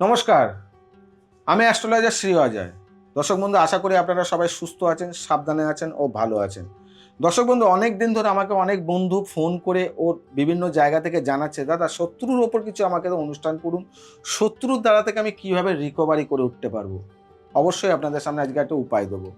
নমস্কার। আমি অ্যাস্ট্রোলজার শ্রী অজয় দর্শক বন্ধু, আশা করি আপনারা সবাই সুস্থ আছেন, সাবধানে আছেন ও ভালো আছেন। দর্শক বন্ধু, অনেক দিন ধরে আমাকে অনেক বন্ধু ফোন করে ও বিভিন্ন জায়গা থেকে জানাচ্ছে, দাদা, শত্রুর ওপর কিছু আমাকে তো অনুষ্ঠান করুন। শত্রুর দ্বারা থেকে আমি কীভাবে রিকভারি করে উঠতে পারব? অবশ্যই আপনাদের সামনে আজকে একটা উপায় দেবো।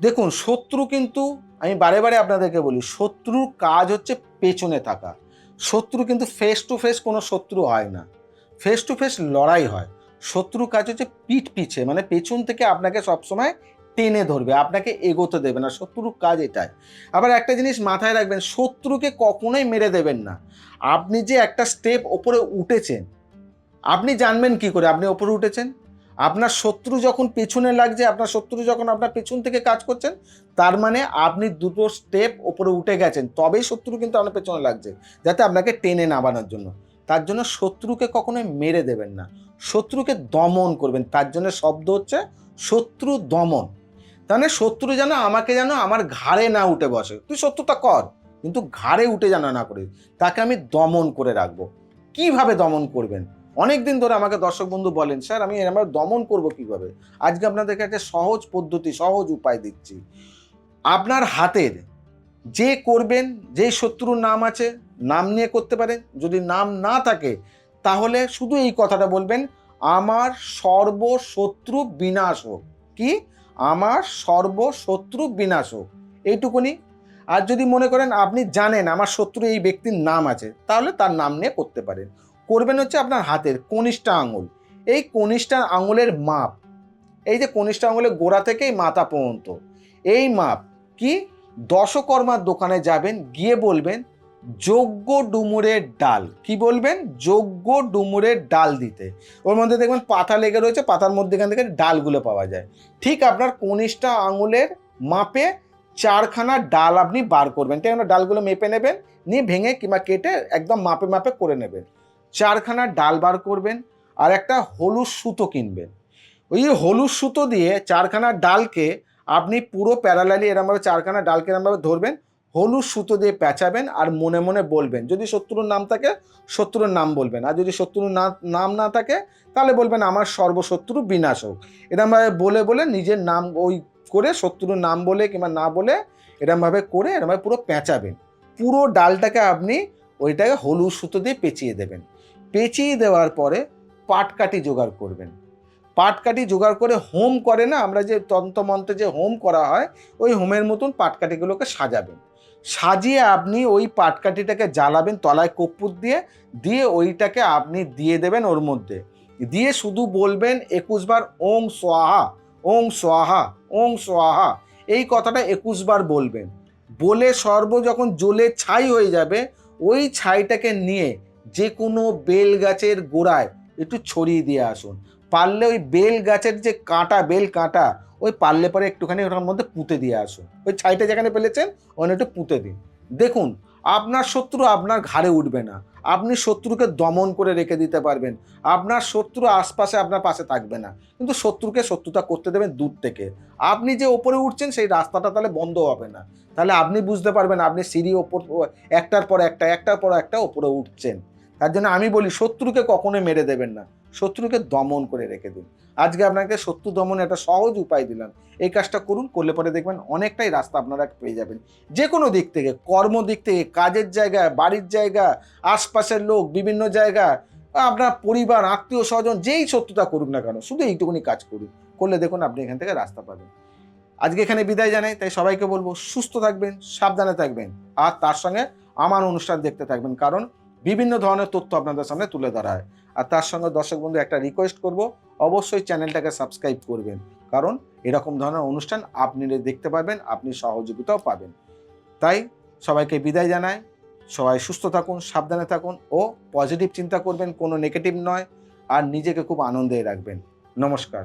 দেখুন, শত্রু কিন্তু, আমি বারে বারে আপনাদেরকে বলি, শত্রুর কাজ হচ্ছে পেছনে থাকা। শত্রু কিন্তু ফেস টু ফেস কোনো শত্রু হয় না। ফেস টু ফেস লড়াই হয়। শত্রু কাজ হচ্ছে পিঠ পিছে মানে পেছন থেকে আপনাকে সবসময় টেনে ধরবে, আপনাকে এগোতে দেবে না, শত্রুর কাজ এটাই। আবার একটা জিনিস মাথায় রাখবেন, শত্রুকে কখনোই মেরে দেবেন না। আপনি যে একটা স্টেপ ওপরে উঠেছেন, আপনি জানবেন কি করে আপনি ওপরে উঠেছেন? আপনার শত্রু যখন পেছনে লাগছে, আপনার শত্রু যখন আপনার পেছন থেকে কাজ করছেন, তার মানে আপনি দুটো স্টেপ ওপরে উঠে গেছেন, তবেই শত্রু কিন্তু আপনার পেছনে লাগছে, যাতে আপনাকে টেনে নামানোর জন্য। তার জন্য শত্রুকে কখনোই মেরে দেবেন না। শত্রুকে দমন করবেন। তার জন্য শব্দ হচ্ছে শত্রু দমন। তাহলে শত্রু যেন আমাকে যেন আমার ঘাড়ে না উঠে বসে। তুই শত্রুতা কর, কিন্তু ঘাড়ে উঠে যেন না করিস, তাকে আমি দমন করে রাখব। কীভাবে দমন করবেন? অনেক দিন ধরে আমাকে দর্শক বন্ধু বলেন, স্যার, আমি আমার দমন করব কীভাবে? আজকে আপনাদেরকে একটা সহজ পদ্ধতি, সহজ উপায় দিচ্ছি। আপনার হাতের যে করবেন, যে শত্রুর নাম আছে নাম নিয়ে করতে পারেন যদি নাম না থাকে, তাহলে শুধু এই কথাটা বলবেন, আমার সর্বশত্রু বিনাশ হোক। কি? আমার সর্বশত্রু বিনাশ হোক। এইটুকুনি। আর যদি মনে করেন আপনি জানেন আমার শত্রু এই ব্যক্তির নাম আছে, তাহলে তার নাম নিয়ে করতে পারেন। করবেন হচ্ছে আপনার হাতের কনিষ্ঠা আঙুল। এই কনিষ্ঠা আঙুলের মাপ, এই যে কনিষ্ঠা আঙুলের গোড়া থেকে এই মাথা পর্যন্ত, এই মাপ কি? দশকর্মার দোকানে যাবেন, গিয়ে বলবেন যোগ্য ডুমুরের ডাল। কি বলবেন? যোগ্য ডুমুরের ডাল দিতে। ওর মধ্যে দেখবেন পাতা লেগে রয়েছে, পাতার মধ্যেখান থেকে ডালগুলো পাওয়া যায়। ঠিক আপনার কনিষ্ঠা আঙুলের মাপে চারখানা ডাল আপনি বার করবেন। ঠিক ডালগুলো মেপে নেবেন, নিয়ে ভেঙে কিংবা কেটে একদম মাপে মাপে করে নেবেন। চারখানা ডাল বার করবেন আর একটা হলুদ সুতো কিনবেন। ওই হলুদ সুতো দিয়ে চারখানা ডালকে আপনি পুরো প্যারালালি এরমভাবে চারখানা ডালকে এরমভাবে ধরবেন হলুদ সুতো দিয়ে পেঁচাবেন আর মনে মনে বলবেন। যদি শত্রুর নাম থাকে, শত্রুর নাম বলবেন। আর যদি শত্রুর না- নাম না থাকে, তাহলে বলবেন আমার সর্বশত্রু বিনাশ হোক। এরমভাবে বলে বলে নিজের নাম ওই করে, শত্রুর নাম বলে কিংবা না বলে এরমভাবে করে এরমভাবে পুরো পেঁচাবেন পুরো ডালটাকে আপনি ওইটাকে হলুদ সুতো দিয়ে পেঁচিয়ে দেবেন। পেঁচিয়ে দেওয়ার পরে পাটকাঠি জোগাড় করবেন। পাটকাঠি জোগাড় করে হোম করে না, আমরা যে তন্ত্রমন্ত্রে যে হোম করা হয়, ওই হোমের মতন পাটকাঠিগুলোকে সাজাবেন। সাজিয়ে আপনি ওই পাটকাঠিটাকে জ্বালাবেন, তলায় কর্পূর দিয়ে দিয়ে ওইটাকে আপনি দিয়ে দেবেন ওর মধ্যে। দিয়ে শুধু বলবেন, একুশ বার ওং সোয়াহা ওং সোয়াহা ওং সোয়াহা এই কথাটা একুশ বার বলবেন। বলে সর্ব যখন জ্বলে ছাই হয়ে যাবে, ওই ছাইটাকে নিয়ে যে কোনো বেল গাছের গোড়ায় একটু ছড়িয়ে দিয়ে আসুন। পারলে ওই বেল গাছের যে কাঁটা, বেল কাঁটা, ওই পারলে পরে একটুখানি ওটার মধ্যে পুঁতে দিয়ে আসুন। ওই ছাইটা যেখানে ফেলেছেন, ওখানে একটু পুঁতে দিন। দেখুন, আপনার শত্রু আপনার ঘাড়ে উঠবে না। আপনি শত্রুকে দমন করে রেখে দিতে পারবেন। আপনার শত্রু আশপাশে আপনার পাশে থাকবে না। কিন্তু শত্রুকে শত্রুতা করতে দেবেন দূর থেকে। আপনি যে ওপরে উঠছেন, সেই রাস্তাটা তাহলে বন্ধ হবে না। তাহলে আপনি বুঝতে পারবেন, আপনি সিঁড়ি ওপর একটার পর একটা, একটার পর একটা ওপরে উঠছেন। তার জন্য আমি বলি, শত্রুকে কখনোই মেরে দেবেন না। শত্রুকে দমন করে রেখে দিন। আজকে আপনাকে শত্রু দমন একটা সহজ উপায় দিলাম। এই কাজটা করুন, করলে পরে দেখবেন অনেকটাই রাস্তা আপনারা পেয়ে যাবেন। যে কোনো দিক থেকে, কর্ম দিক থেকে, কাজের জায়গা বাড়ির জায়গা আশপাশের লোক, বিভিন্ন জায়গা আপনার পরিবার, আত্মীয় স্বজন, যেই শত্রুতা করুক না কেন, শুধু এইটুকুনি কাজ করুন। করলে দেখুন আপনি এখান থেকে রাস্তা পাবেন। আজকে এখানে বিদায় জানাই, তাই সবাইকে বলব, সুস্থ থাকবেন, সাবধানে থাকবেন, আর তার সঙ্গে আমার অনুষ্ঠান দেখতে থাকবেন, কারণ বিভিন্ন ধরনের তথ্য আপনাদের সামনে তুলে ধরা হয়। আর তার সঙ্গে দর্শক বন্ধু একটা রিকোয়েস্ট করব, অবশ্যই চ্যানেলটাকে সাবস্ক্রাইব করবেন। কারণ এরকম ধরনের অনুষ্ঠান আপনি দেখতে পাবেন আপনি সহযোগিতাও পাবেন। তাই সবাইকে বিদায় জানাই। সবাই সুস্থ থাকুন, সাবধানে থাকুন ও পজিটিভ চিন্তা করবেন, কোনো নেগেটিভ নয়। আর নিজেকে খুব আনন্দে রাখবেন। নমস্কার।